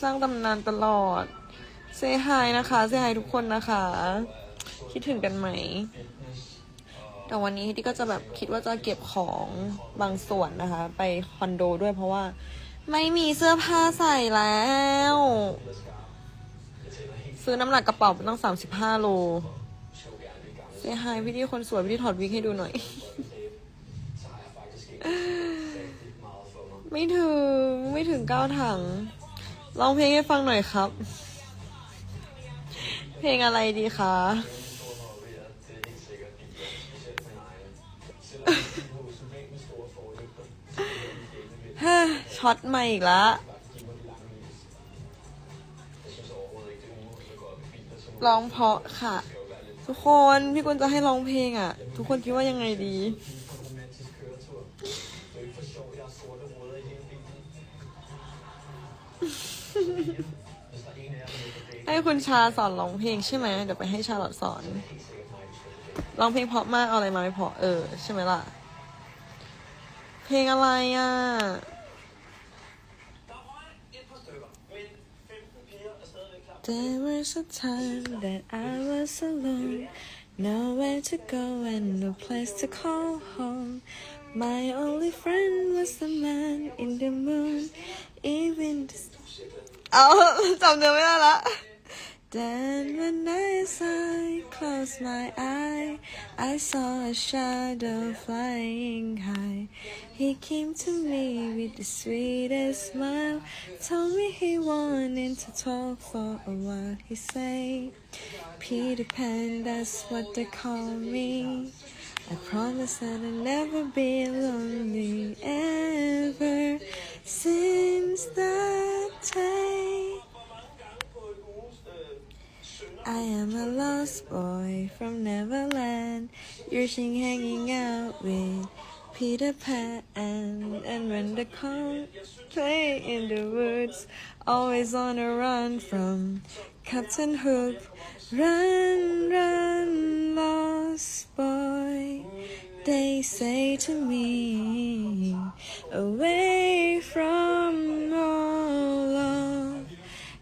สร้างตำนานตลอด เซฮายนะคะเซฮายทุกคนนะคะ คิดถึงกันไหม แต่วันนี้ที่ก็จะแบบคิดว่าจะเก็บของบางส่วนนะคะ ไปคอนโดด้วยเพราะว่า ไม่มีเสื้อผ้าใส่แล้ว ซื้อน้ำหนักกระเป๋าไปตั้งสามสิบห้าโลเซฮายพี่ที่คนสวยพี่ที่ถอดวิกให้ดูหน่อย ไม่ถึงไม่ถึงเก้าถัง ร้องเพลงให้ฟังหน่อยครับ เพลงอะไรดีคะฮ้ยช็อตมาอีกแล้วร้องเพราะค่ะ ทุกคนพี่กุลจะให้ร้องเพลงอะ ทุกคนคิดว่ายังไงดี ให้คุณชาสอนร้องเพลงใช่ไหมเดี๋ยวไปให้ชาหลอตสอนร้องเพลงเพราะมากเอาอะไรมาไม่เพราะเออ ใช่ไหมล่ะ เพลงอะไรอะ There was a time that I was alone, nowhere to go and no place to call home. My only friend was the man in the moon, even the เอาจำเนื้อไม่ได้ละ Then when as I closed my eye, I saw a shadow flying high. He came to me with the sweetest smile, told me he wanted to talk for a while. He said, Peter Pan, that's what they call me. I promise that I'll never be lonely ever since that I am a lost boy from Neverland, usually hanging out with Peter Pan. And when the cold play in the woods, always on a run from Captain Hook. Run, run, lost boy, they say to me, away from all of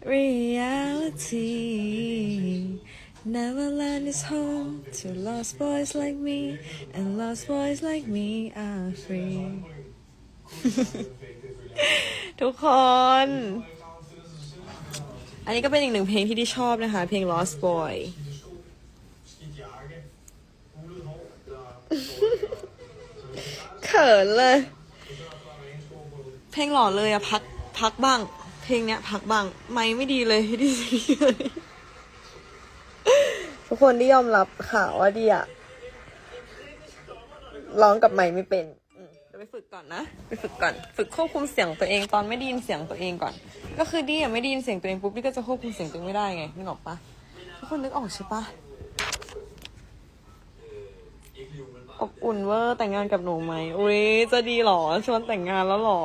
reality. Neverland is home to lost boys like me, and lost boys like me are free. ทุกคน อันนี้ก็เป็นอีกหนึ่งเพลงที่ที่ชอบนะคะ เพลง Lost Boy เขินเลย เพลงหล่อเลยอะพักพักบ้าง เพลงเนี้ยพักบ้าง ไม่ไม่ดีเลยดีเลย ทุกคนที่ยอมรับค่ะว่าดีอะร้องกับไม่ไม่เป็นเดี๋ยวไปฝึกก่อนนะ ไปฝึกก่อน ฝึกควบคุมเสียงตัวเองตอนไม่ได้ยินเสียงตัวเองก่อน ก็คือดีอะไม่ได้ยินเสียงตัวเองปุ๊บดีก็จะควบคุมเสียงตัวเองไม่ได้ไงนึกออกปะทุกคนนึกออกใช่ปะอบอุ่นเวอร์แต่งงานกับหนูไหมอุ้ยจะดีหรอชวนแต่งงานแล้วหรอ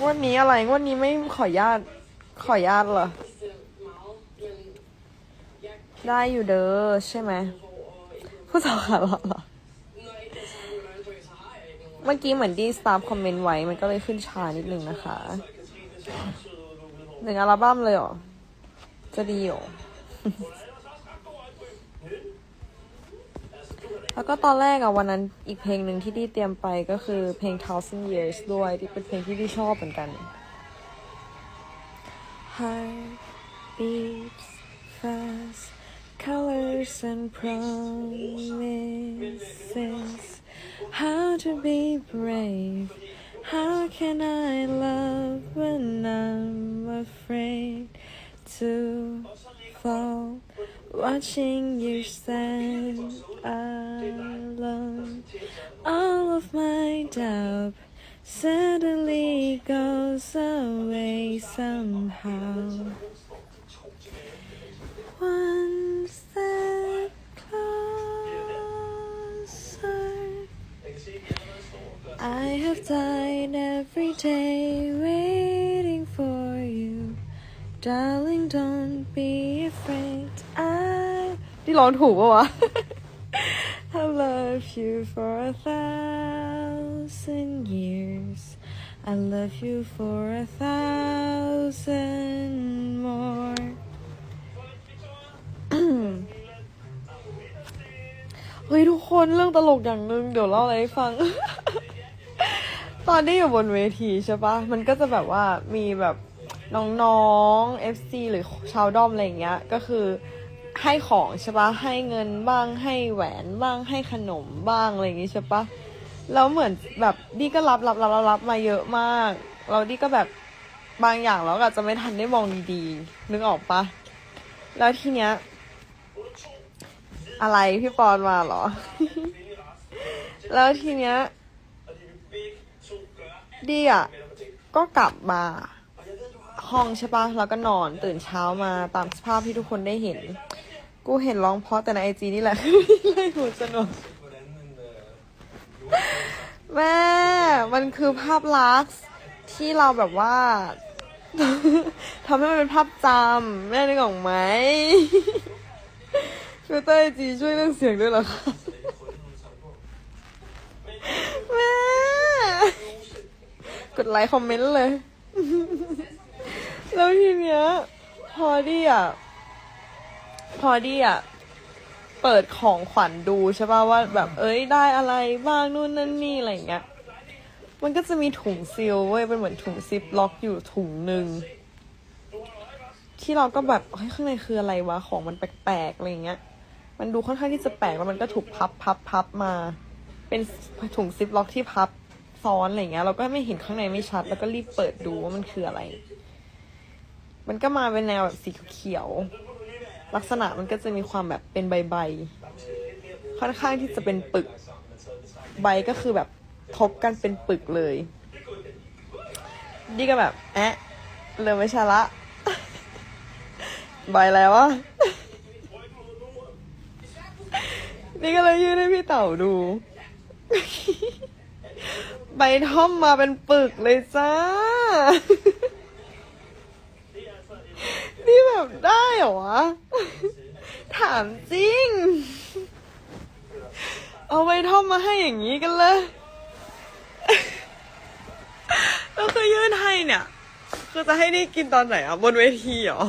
งวดนี้อะไรงวดนี้ไม่ขอญาต ขออนุญาตเหรอ ได้อยู่เด้อใช่ไหม ผู้สาวขาหล่อเหรอ เมื่อกี้เหมือนดีสตาร์คอมเมนต์ไว้ มันก็เลยขึ้นช้านิดนึงนะคะ หนึ่งอัลบั้มเลยเหรอ จะดีเหรอ แล้วก็ตอนแรกอะวันนั้นอีกเพลงหนึ่งที่ดีเตรียมไปก็คือเพลง Thousand Years ด้วยที่เป็นเพลงที่ดีชอบเหมือนกัน Heart beats fast colors and promises. How to be brave. How can I love when I'm afraid to fall? Watching you stand alone. All of my doubt suddenly goes away somehow. One step closer. I have died every day waiting for you. Darling, don't be afraid. I love you for a thousand. Years I love you for a thousand more เฮ้ยทุกคนเรื่องตลกอย่างหนึ่งเดี๋ยวเล่าอะไรให้ฟัง ตอนที่อยู่บนเวทีใช่ปะมันก็จะแบบว่ามีแบบน้องๆ FC หรือชาวด้อมอะไรอย่างเงี้ย ก็คือให้ของใช่ปะให้เงินบ้างให้แหวนบ้างให้ขนมบ้างอะไรอย่างงี้ใช่ปะ แล้วเหมือนแบบดีก็รับรับรับรับรับมาเยอะมากเราดีก็แบบบางอย่างเราก็อาจจะไม่ทันได้มองดีๆ นึกออกปะแล้วทีเนี้ย อะไรพี่ปอนมาเหรอ แล้วทีเนี้ยดีอะก็กลับมา ห้องใช่ปะแล้วก็นอนตื่นเช้ามาตามสภาพที่ทุกคนได้เห็น กูเห็นร้องเพราะแต่ในไอจีนี่แหละไล่หูสนุก แม่ มันคือภาพลักษณ์ที่เราแบบว่า ทำให้มันเป็นภาพจำแม่นึกออกไหมฟิลเตอร์จีช่วยเรื่องเสียงด้วยเหรอคะแม่ กดไลค์คอมเมนต์เลย แล้วทีเนี้ย พอดีอะ พอดีอะ เปิดของขวัญดูใช่ป่ะว่าแบบ เอ้ยได้อะไรบ้างนู่นนั่นนี่อะไรอย่างเงี้ย มันก็จะมีถุงซีลเว้ยเป็นเหมือนถุงซิปล็อกอยู่ถุงหนึ่งที่เราก็แบบเฮ้ยข้างในคืออะไรวะของมันแปลกๆอะไรอย่างเงี้ย มันดูค่อนข้างที่จะแปลกแล้วมันก็ถูกพับพับพับมา เป็นถุงซิปล็อกที่พับซ้อนอะไรเงี้ยเราก็ไม่เห็นข้างในไม่ชัด แล้วก็รีบเปิดดูว่ามันคืออะไร มันก็มาเป็นแนวแบบสีเขียว ลักษณะมันก็จะมีความแบบเป็นใบๆค่อนข้างที่จะเป็นปึก ใบก็คือแบบทบกันเป็นปึกเลยดีก็แบบแอะเริ่มไม่ช่ละ ใบแล้ววะนี่ก็เลยยื่นให้พี่เต่าดู ใบท่อมมาเป็นปึกเลยจ้า นี่แบบได้เหรอวะ ถามจริง เอาใบท่อมมาให้อย่างนี้กันเลยแล้วคือยื่นให้เนี่ย คือจะให้นี่กินตอนไหนอะบนเวทีเหรอ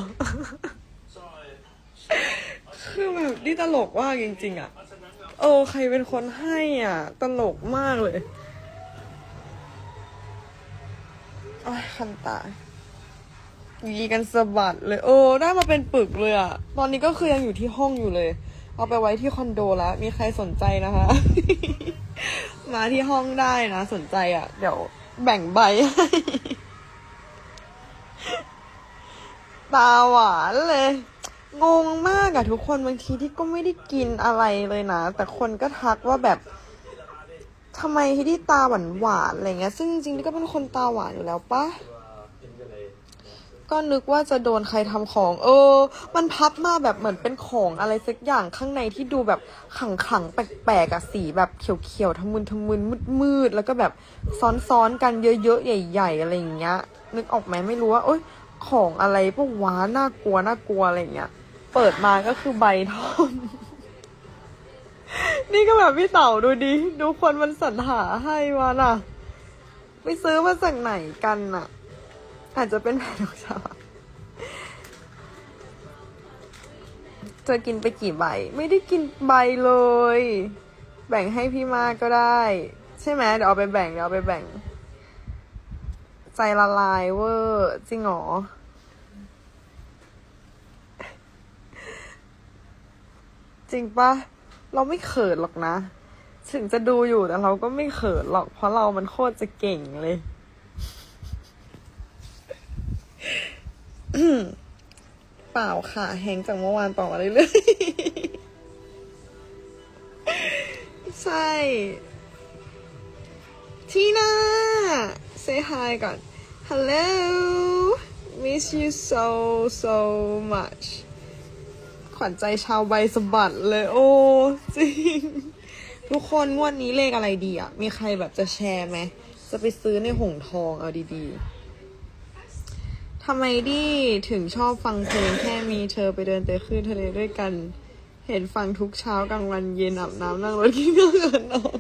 คือแบบนี่ตลกว่ากจริง ๆอะเออใครเป็นคนให้อะ ตลกมากเลยโอ้ยคันตา ยีกันสะบัดเลยโอ้ได้มาเป็นปึกเลยอะตอนนี้ก็คือยังอยู่ที่ห้องอยู่เลย เอาไปไว้ที่คอนโดแล้ว มีใครสนใจนะคะ มาที่ห้องได้นะสนใจอะเดี๋ยวแบ่งใบตาหวานเลย งงมากอะทุกคนบางทีที่ก็ไม่ได้กินอะไรเลยนะ แต่คนก็ทักว่าแบบทำไมที่ตาหวานหวานอะไรเงี้ย ซึ่งจริงๆก็เป็นคนตาหวานอยู่แล้วปะ ก็นึกว่าจะโดนใครทำของ เออ มันพับมาแบบเหมือนเป็นของอะไรสักอย่างข้างในที่ดูแบบขังๆแปลกๆอะสีแบบเขียวๆทะมึนทะมึนมืดๆแล้วก็แบบซ้อนๆกันเยอะๆใหญ่ๆอะไรอย่างเงี้ย นึกออกไหมไม่รู้ว่าเอ้ยของอะไรพวกว้าน่ากลัวน่ากลัวอะไรอย่างเงี้ย เปิดมาก็คือใบทอมนี่ก็แบบพี่เต่าดูดิดูคนมันสรรหาให้มาน่ะ ไปซื้อมาจากไหนกันน่ะ อาจจะเป็นแผ่นของชาจะกินไปกี่ใบ ไม่ได้กินใบเลย แบ่งให้พี่มากก็ได้ ใช่ไหมเดี๋ยวเอาไปแบ่งเดี๋ยวเอาไปแบ่ง ใจละลายเวอร์จริงเหรอจริงปะเราไม่เขินหรอกนะ ถึงจะดูอยู่แต่เราก็ไม่เขินหรอก เพราะเรามันโคตรจะเก่งเลย เปล่าค่ะแฮงจากเมื่อวานต่อมาเรื่อยๆ ใช่ ทีน่า say hi ก่อน hello miss you so so much ขวัญใจชาวใบสะบัดเลย โอ้ จริง ทุกคนงวดนี้เลขอะไรดีอะ มีใครแบบจะแชร์ไหม จะไปซื้อในหงทองเอาดีๆ ทำไมดิถึงชอบฟังเพลงแค่มีเธอไปเดินเตะคืนทะเลด้วยกัน เห็นฟังทุกเช้ากลางวันเย็นอาบน้ำนั่งรถกินข้าวกันนอน